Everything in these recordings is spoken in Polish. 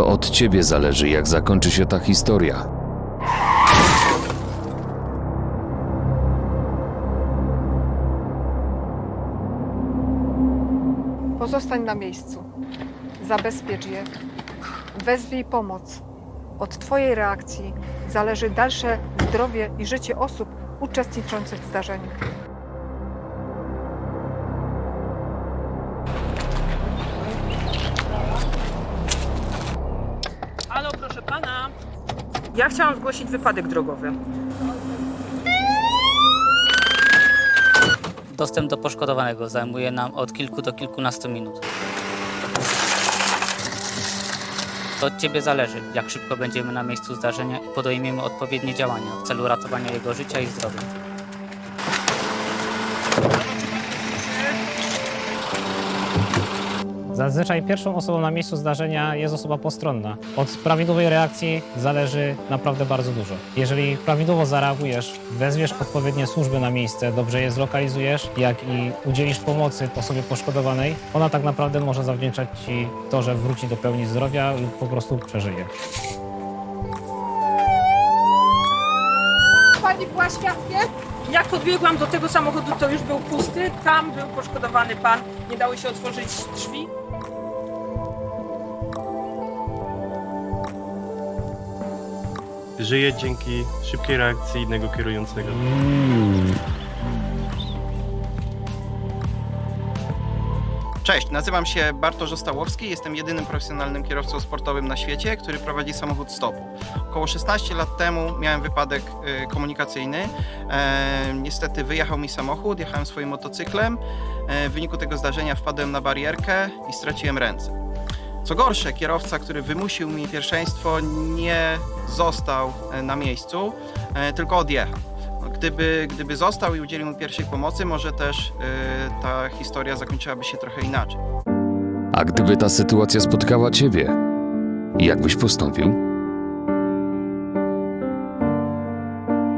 To od ciebie zależy, jak zakończy się ta historia. Pozostań na miejscu. Zabezpiecz je. Wezwij pomoc. Od Twojej reakcji zależy dalsze zdrowie i życie osób uczestniczących w zdarzeniu. Ja chciałam zgłosić wypadek drogowy. Dostęp do poszkodowanego zajmuje nam od kilku do kilkunastu minut. To od Ciebie zależy, jak szybko będziemy na miejscu zdarzenia i podejmiemy odpowiednie działania w celu ratowania jego życia i zdrowia. Zazwyczaj pierwszą osobą na miejscu zdarzenia jest osoba postronna. Od prawidłowej reakcji zależy naprawdę bardzo dużo. Jeżeli prawidłowo zareagujesz, wezwiesz odpowiednie służby na miejsce, dobrze je zlokalizujesz, jak i udzielisz pomocy osobie poszkodowanej, ona tak naprawdę może zawdzięczać Ci to, że wróci do pełni zdrowia lub po prostu przeżyje. Pani była? Jak podbiegłam do tego samochodu, to już był pusty. Tam był poszkodowany pan. Nie dało się otworzyć drzwi. Żyje dzięki szybkiej reakcji innego kierującego. Cześć, nazywam się Bartosz Ostałowski, jestem jedynym profesjonalnym kierowcą sportowym na świecie, który prowadzi samochód stopu. Około 16 lat temu miałem wypadek y, komunikacyjny. E, niestety wyjechał mi samochód, jechałem swoim motocyklem. E, w wyniku tego zdarzenia wpadłem na barierkę i straciłem ręce. Co gorsze, kierowca, który wymusił mi pierwszeństwo, nie został e, na miejscu, e, tylko odjechał. Gdyby, gdyby został i udzielił mu pierwszej pomocy, może też y, ta historia zakończyłaby się trochę inaczej. A gdyby ta sytuacja spotkała ciebie, jak byś postąpił?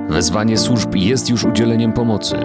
Wezwanie służb jest już udzieleniem pomocy.